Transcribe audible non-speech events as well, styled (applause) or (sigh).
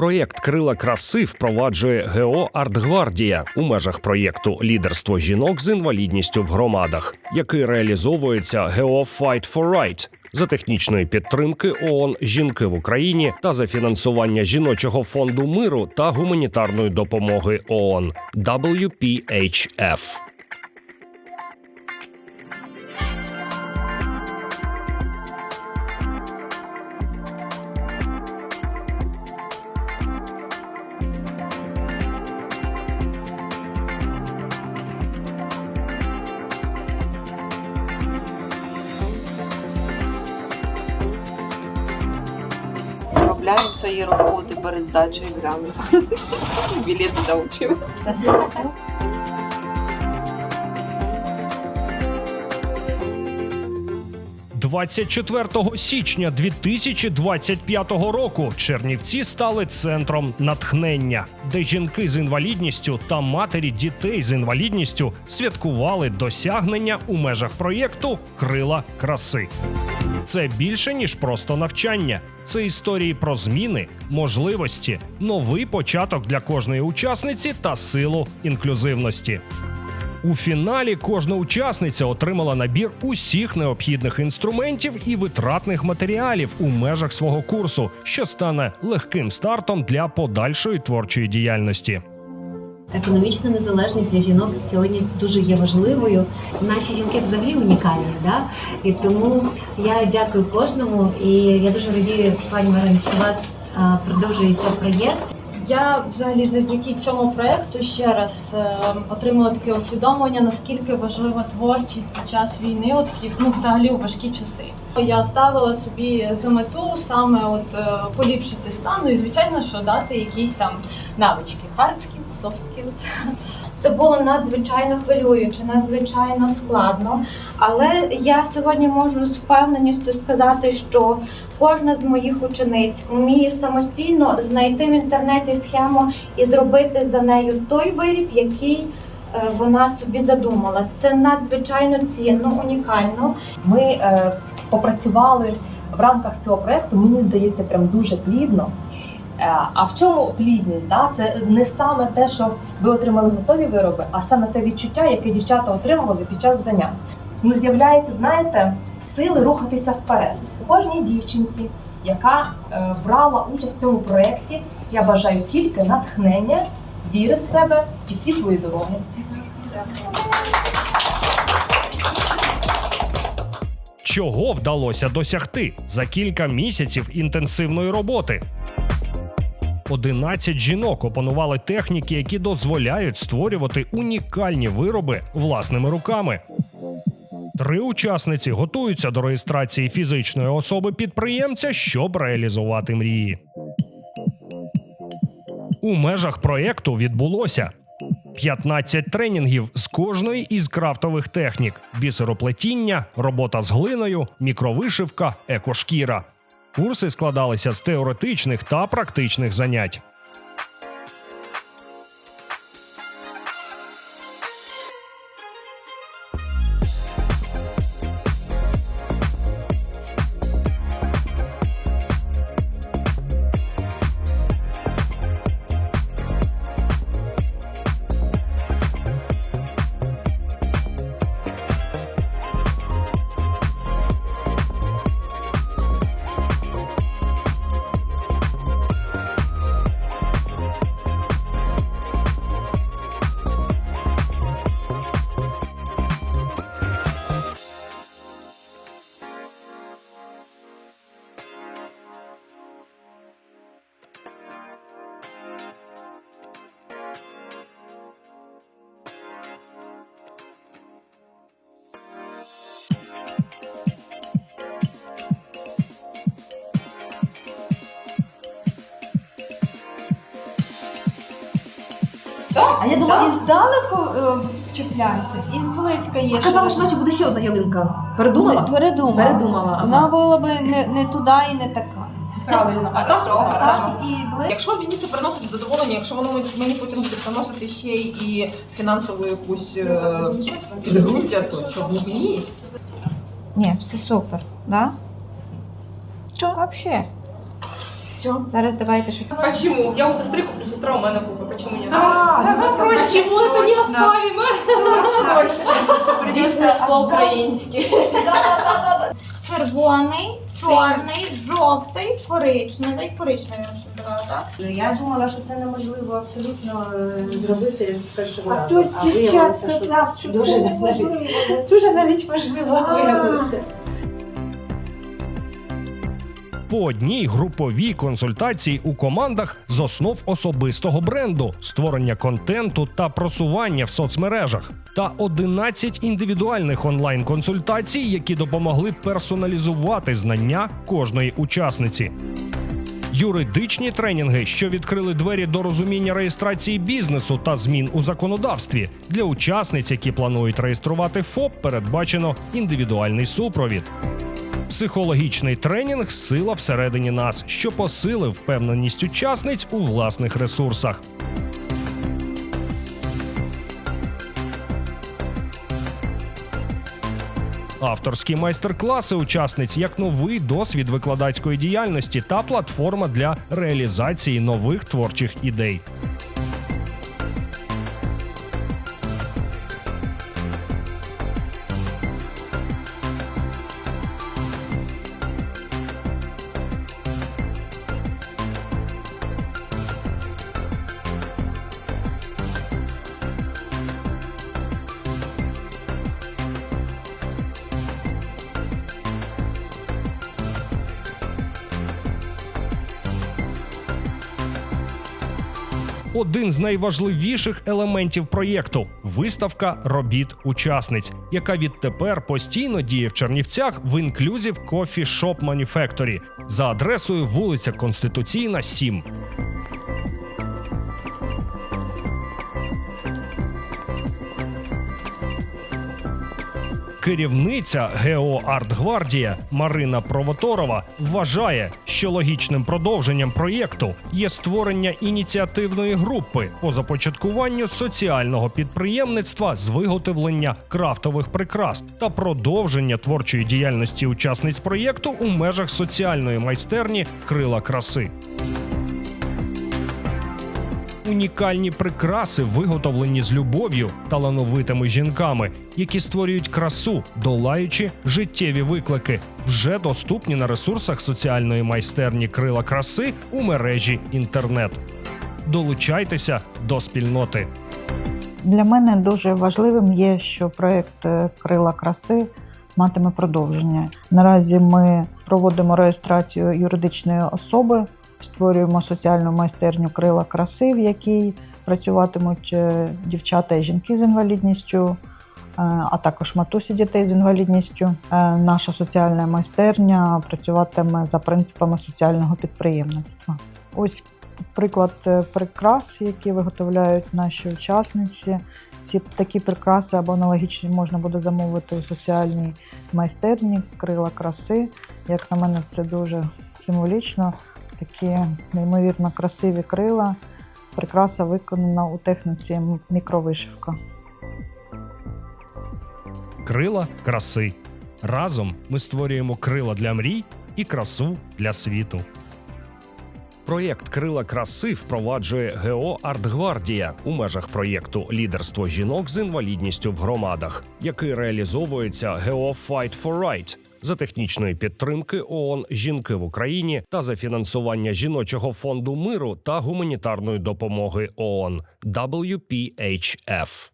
Проєкт Крила краси впроваджує ГО Артгвардія у межах проєкту Лідерство жінок з інвалідністю в громадах, який реалізовується ГО Fight for Right за технічної підтримки ООН Жінки в Україні та за фінансування жіночого фонду миру та гуманітарної допомоги ООН WPHF. Доробляємо свої роботи перед здачею екзамену. (laughs) Білети доучимо. 24 січня 2025 року Чернівці стали центром натхнення, де жінки з інвалідністю та матері дітей з інвалідністю святкували досягнення у межах проєкту Крила краси. Це більше ніж просто навчання. Це історії про зміни, можливості, новий початок для кожної учасниці та силу інклюзивності. У фіналі кожна учасниця отримала набір усіх необхідних інструментів і витратних матеріалів у межах свого курсу, що стане легким стартом для подальшої творчої діяльності. Економічна незалежність для жінок сьогодні дуже є важливою. Наші жінки взагалі унікальні, да? і тому я дякую кожному. І я дуже радію, пані Марин, що у вас продовжується проєкт. Я взагалі завдяки цьому проекту ще раз е, отримала таке усвідомлення, наскільки важлива творчість під час війни, от ну взагалі у важкі часи. Я ставила собі за мету саме от е, поліпшити стан, ну і звичайно, що дати якісь там навички, hard skills, soft skills. Це було надзвичайно хвилююче, надзвичайно складно. Але я сьогодні можу з впевненістю сказати, що кожна з моїх учениць вміє самостійно знайти в інтернеті схему і зробити за нею той виріб, який е, вона собі задумала. Це надзвичайно цінно, унікально. Ми е, попрацювали в рамках цього проекту, мені здається, прям дуже плідно. Е, А в чому плідність? Да? Це не саме те, що ви отримали готові вироби, а саме те відчуття, яке дівчата отримували під час занять. Ну, з'являється, знаєте, сили рухатися вперед. Кожній дівчинці, яка е, брала участь в цьому проєкті, я бажаю тільки натхнення, віри в себе і світлої дороги. Чого вдалося досягти за кілька місяців інтенсивної роботи? 11 жінок опанували техніки, які дозволяють створювати унікальні вироби власними руками. Три учасниці готуються до реєстрації фізичної особи підприємця, щоб реалізувати мрії. У межах проєкту відбулося 15 тренінгів з кожної із крафтових технік: бісероплетіння, робота з глиною, мікровишивка, екошкіра. Курси складалися з теоретичних та практичних занять. А я думала, І здалеку е, чіпляється, і зблизька є. що казала, що наче буде ще одна ялинка. Передумала? Передумала. Передумала, ага. Вона була би не, не туди і не така. Правильно. (laughs) А так, так, і близько. Якщо мені це приносить задоволення, якщо воно мені- мені потім буде приносити ще і фінансову якусь е, підґрунтя, то чому б ні? Ні, все супер, да? Що? Вообще. Все, зараз давайте ще. Почему? Я у сестры куплю, сестра у меня купит. Почему нет? А, Почему это не оставим? Бізнес (laughs) по-українськи. Червоний, чорний, жовтий, коричневий. Коричневий я ще брала, так? Я думала, що це неможливо абсолютно е, зробити з першого А разу. хтось а дівчат виявилося, що дуже це навіть дуже навіть можливо А. виявилося. По одній груповій консультації у командах з основ особистого бренду, створення контенту та просування в соцмережах, та 11 індивідуальних онлайн-консультацій, які допомогли персоналізувати знання кожної учасниці. Юридичні тренінги, що відкрили двері до розуміння реєстрації бізнесу та змін у законодавстві для учасниць, які планують реєструвати ФОП, передбачено індивідуальний супровід. Психологічний тренінг Сила всередині нас, що посилив впевненість учасниць у власних ресурсах. Авторські майстер-класи учасниць як новий досвід викладацької діяльності та платформа для реалізації нових творчих ідей. Один з найважливіших елементів проєкту виставка робіт учасниць, яка відтепер постійно діє в Чернівцях в Inclusive Coffee Shop Manufactory за адресою вулиця Конституційна, 7. Керівниця ГЕО Артгвардія Марина Провоторова вважає, що логічним продовженням проєкту є створення ініціативної групи по започаткуванню соціального підприємництва з виготовлення крафтових прикрас та продовження творчої діяльності учасниць проєкту у межах соціальної майстерні Крила краси. Унікальні прикраси, виготовлені з любов'ю талановитими жінками, які створюють красу, долаючи життєві виклики, вже доступні на ресурсах соціальної майстерні Крила краси у мережі інтернет. Долучайтеся до спільноти. Для мене дуже важливим є, що проект Крила краси матиме продовження. Наразі ми проводимо реєстрацію юридичної особи, створюємо соціальну майстерню Крила краси, в якій працюватимуть е, дівчата і жінки з інвалідністю. е, А також матусі дітей з інвалідністю. Е, Наша соціальна майстерня працюватиме за принципами соціального підприємництва. Ось приклад прикрас, які виготовляють наші учасниці. Ці такі прикраси або аналогічні можна буде замовити у соціальній майстерні крила краси. Як на мене, це дуже символічно. Такі неймовірно красиві крила. Прикраса виконана у техніці мікровишивка. Крила краси. Разом ми створюємо крила для мрій і красу для світу. Проєкт Крила краси впроваджує ГЕО Артгвардія у межах проєкту Лідерство жінок з інвалідністю в громадах, який реалізовується ГЕО Fight for Right за технічної підтримки ООН Жінки в Україні та за фінансування жіночого фонду миру та гуманітарної допомоги ООН WPHF.